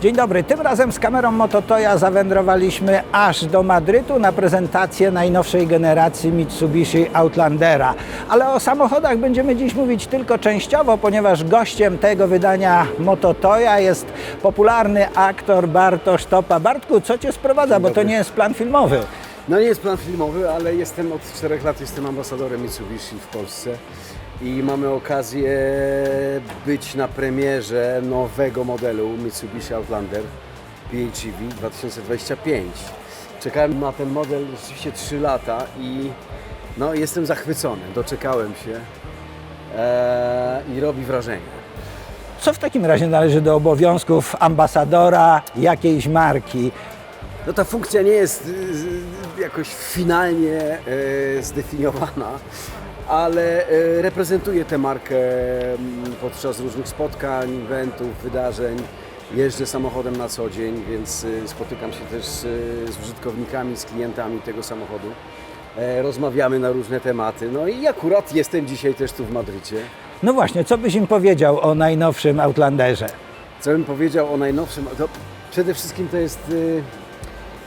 Dzień dobry, tym razem z kamerą Mototoya zawędrowaliśmy aż do Madrytu na prezentację najnowszej generacji Mitsubishi Outlandera. Ale o samochodach będziemy dziś mówić tylko częściowo, ponieważ gościem tego wydania Mototoya jest popularny aktor Bartosz Topa. Bartku, co Cię sprowadza, bo to nie jest plan filmowy. No nie jest plan filmowy, ale jestem od 4 lat jestem ambasadorem Mitsubishi w Polsce i mamy okazję być na premierze nowego modelu Mitsubishi Outlander PHEV 2025. Czekałem na ten model rzeczywiście 3 lata i no, jestem zachwycony, doczekałem się eee, i robi wrażenie. Co w takim razie należy do obowiązków ambasadora jakiejś marki? No ta funkcja nie jest y, y, jakoś finalnie y, zdefiniowana, ale y, reprezentuje tę markę mm, podczas różnych spotkań, eventów, wydarzeń. Jeżdżę samochodem na co dzień, więc y, spotykam się też z, z użytkownikami, z klientami tego samochodu. E, Rozmawiamy na różne tematy. No i akurat jestem dzisiaj też tu w Madrycie. No właśnie, co byś im powiedział o najnowszym Outlanderze? Co bym powiedział o najnowszym? To przede wszystkim to jest,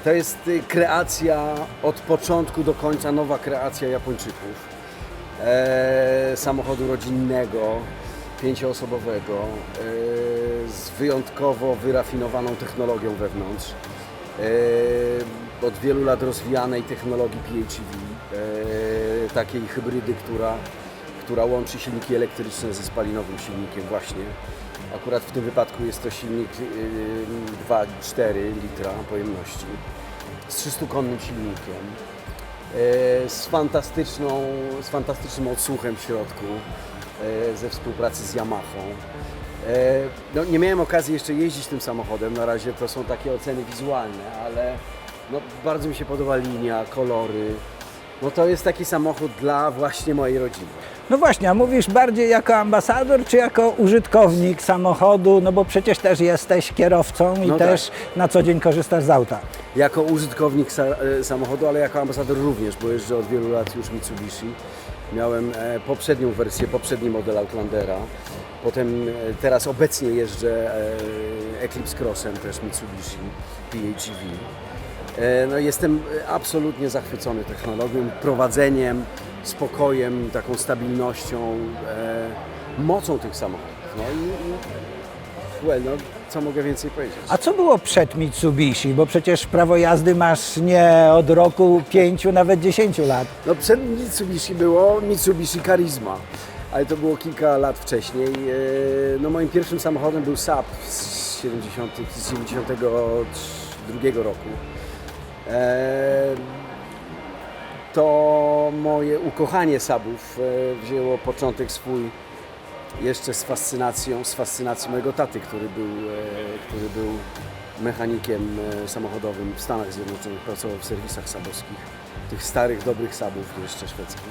to jest kreacja od początku do końca, nowa kreacja Japończyków. E, samochodu rodzinnego, pięcioosobowego, e, z wyjątkowo wyrafinowaną technologią wewnątrz. E, od wielu lat rozwijanej technologii PHEV, e, takiej hybrydy, która, która łączy silniki elektryczne ze spalinowym silnikiem właśnie. Akurat w tym wypadku jest to silnik y, 2,4 litra pojemności z 300-konnym silnikiem, z, fantastyczną, z fantastycznym odsłuchem w środku y, ze współpracy z Yamaha. Y, No, nie miałem okazji jeszcze jeździć tym samochodem, na razie to są takie oceny wizualne, ale no, bardzo mi się podoba linia, kolory. No to jest taki samochód dla właśnie mojej rodziny. No właśnie, a mówisz bardziej jako ambasador, czy jako użytkownik samochodu? No bo przecież też jesteś kierowcą i No też na co dzień korzystasz z auta. Jako użytkownik sa e, samochodu, ale jako ambasador również, bo jeżdżę od wielu lat już Mitsubishi. Miałem e, poprzednią wersję, poprzedni model Outlandera. Potem e, teraz obecnie jeżdżę e, Eclipse Crossem też Mitsubishi PHEV. E, no jestem absolutnie zachwycony technologią, prowadzeniem, spokojem, taką stabilnością, e, mocą tych samochodów. No i, i well, no, co mogę więcej powiedzieć? A co było przed Mitsubishi? Bo przecież prawo jazdy masz nie od roku pięciu, nawet dziesięciu lat. No przed Mitsubishi było Mitsubishi Charisma, ale to było kilka lat wcześniej. E, No moim pierwszym samochodem był Saab z 70, z 72 roku. E, To moje ukochanie Saabów e, wzięło początek swój jeszcze z fascynacją, z fascynacji mojego taty, który był, e, który był mechanikiem e, samochodowym w Stanach Zjednoczonych, pracował w serwisach sabowskich, tych starych, dobrych Sabów jeszcze szwedzkich.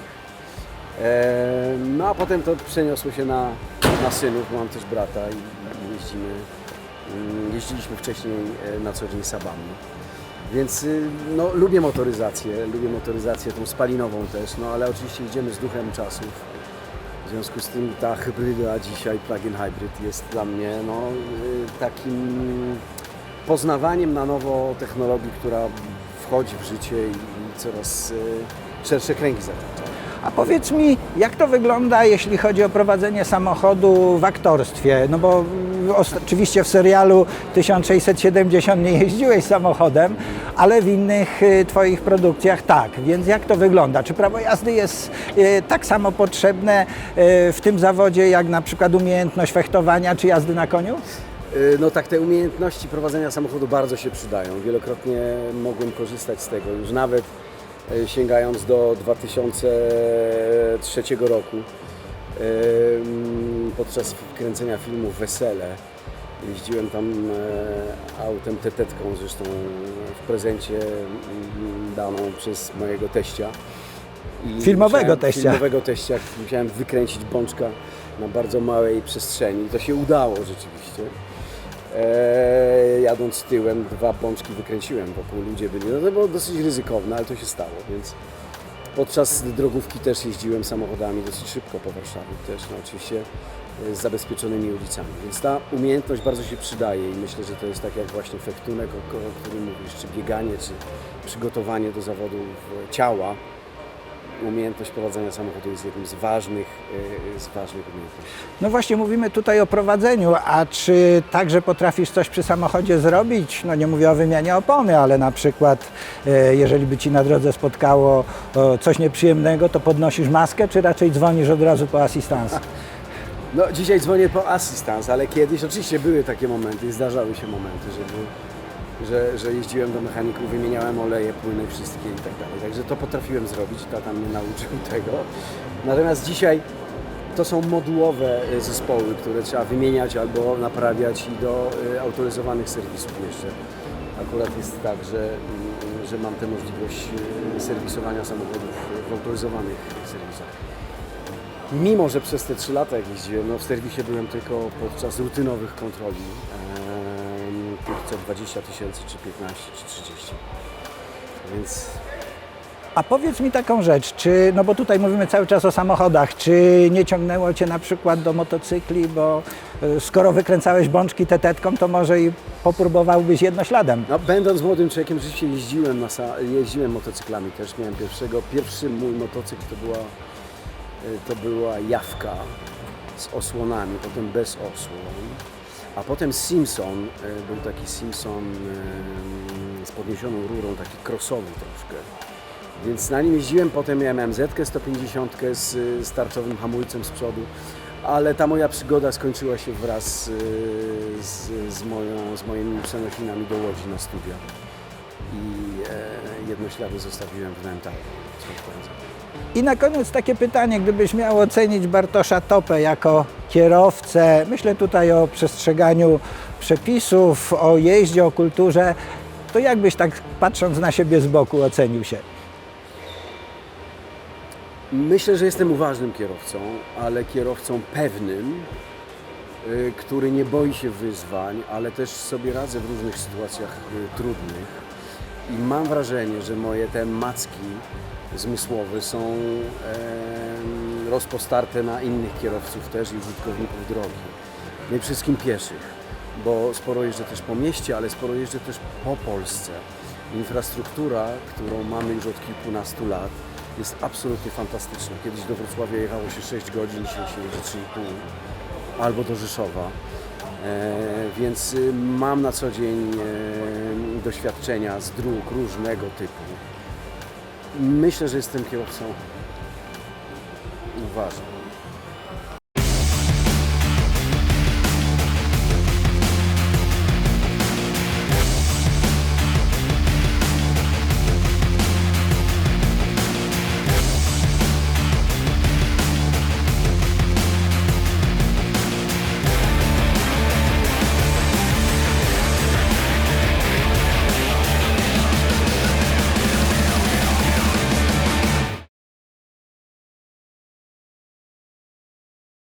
E, No a potem to przeniosło się na, na synów, mam też brata i jeździmy, mm, jeździliśmy wcześniej na co dzień Sabami. Więc y, no, lubię motoryzację, lubię motoryzację tą spalinową też, no ale oczywiście idziemy z duchem czasów. W związku z tym ta hybryda dzisiaj, plug-in hybrid jest dla mnie no, y, takim poznawaniem na nowo technologii, która wchodzi w życie i, coraz y, szersze kręgi zatacza. A powiedz mi, jak to wygląda, jeśli chodzi o prowadzenie samochodu w aktorstwie? No bo oczywiście w serialu 1670 nie jeździłeś samochodem, ale w innych y, Twoich produkcjach tak. Więc jak to wygląda? Czy prawo jazdy jest y, tak samo potrzebne y, w tym zawodzie, jak na przykład umiejętność fechtowania czy jazdy na koniu? No tak, te umiejętności prowadzenia samochodu bardzo się przydają. Wielokrotnie mogłem korzystać z tego, już nawet sięgając do 2003 roku. Podczas kręcenia filmu Wesele jeździłem tam e, autem tetetką, zresztą w prezencie mm, daną przez mojego teścia. I Filmowego musiałem- teścia. Filmowego teścia. Musiałem wykręcić bączka na bardzo małej przestrzeni. To się udało rzeczywiście. E, jadąc tyłem, dwa bączki wykręciłem wokół, ludzie byli. No to było dosyć ryzykowne, ale to się stało, więc Podczas drogówki też jeździłem samochodami dosyć szybko po Warszawie, też no, oczywiście e, z zabezpieczonymi ulicami. Więc ta umiejętność bardzo się przydaje i myślę, że to jest tak jak właśnie fektunek, o, o którym mówisz, czy bieganie, czy przygotowanie do zawodu ciała. Umiejętność prowadzenia samochodu jest jednym z ważnych, e, z ważnych umiejętności. No właśnie mówimy tutaj o prowadzeniu, a czy także potrafisz coś przy samochodzie zrobić? No nie mówię o wymianie opony, ale na przykład e, jeżeli by Ci na drodze spotkało e, coś nieprzyjemnego, to podnosisz maskę, czy raczej dzwonisz od razu po asystans? No, dzisiaj dzwonię po asystans, ale kiedyś oczywiście były takie momenty, zdarzały się momenty, żeby, że, że jeździłem do mechaników, wymieniałem oleje, płyny wszystkie i tak dalej. Także to potrafiłem zrobić, tata mnie nauczył tego. Natomiast dzisiaj to są modułowe e, zespoły, które trzeba wymieniać albo naprawiać i do e, autoryzowanych serwisów jeszcze. Akurat jest tak, że, mm, że mam tę możliwość e, serwisowania samochodów w autoryzowanych serwisach. Mimo, że przez te 3 lata jak jeździłem, no w serwisie byłem tylko podczas rutynowych kontroli, co 20 tysięcy, czy 15, czy 30. Więc A powiedz mi taką rzecz, czy, no bo tutaj mówimy cały czas o samochodach, czy nie ciągnęło Cię na przykład do motocykli, bo e, skoro wykręcałeś bączki tetetką, to może i popróbowałbyś jednośladem. no, będąc młodym człowiekiem, rzeczywiście jeździłem, na, sa- jeździłem motocyklami też. Miałem pierwszego, pierwszy mój motocykl to była, y, to była jawka z osłonami, potem bez osłon. A potem Simpson, y, był taki Simpson y, z podniesioną rurą, taki crossowy troszkę. Więc na nim jeździłem, potem miałem Zetkę 150 z y, starczowym hamulcem z przodu, ale ta moja przygoda skończyła się wraz z, z, moją, z moimi przenosinami do Łodzi na studia. I e, jednoślady zostawiłem w Nęta. I na koniec takie pytanie, gdybyś miał ocenić Bartosza Topę jako kierowcę, myślę tutaj o przestrzeganiu przepisów, o jeździe, o kulturze, to jak byś tak patrząc na siebie z boku ocenił się? Myślę, że jestem uważnym kierowcą, ale kierowcą pewnym, y, który nie boi się wyzwań, ale też sobie radzę w różnych sytuacjach y, trudnych. I mam wrażenie, że moje te macki zmysłowe są rozpostarte na innych kierowców też i użytkowników drogi. No i przede wszystkim pieszych, bo sporo jeżdżę też po mieście, ale sporo jeżdżę też po Polsce. Infrastruktura, którą mamy już od kilkunastu lat, jest absolutnie fantastyczna. Kiedyś do Wrocławia jechało się 6 godzin, dzisiaj się jedzie 3,5 albo do Rzeszowa. E, więc y, mam na co dzień e, doświadczenia z dróg różnego typu. Myślę, że jestem kierowcą uważnym.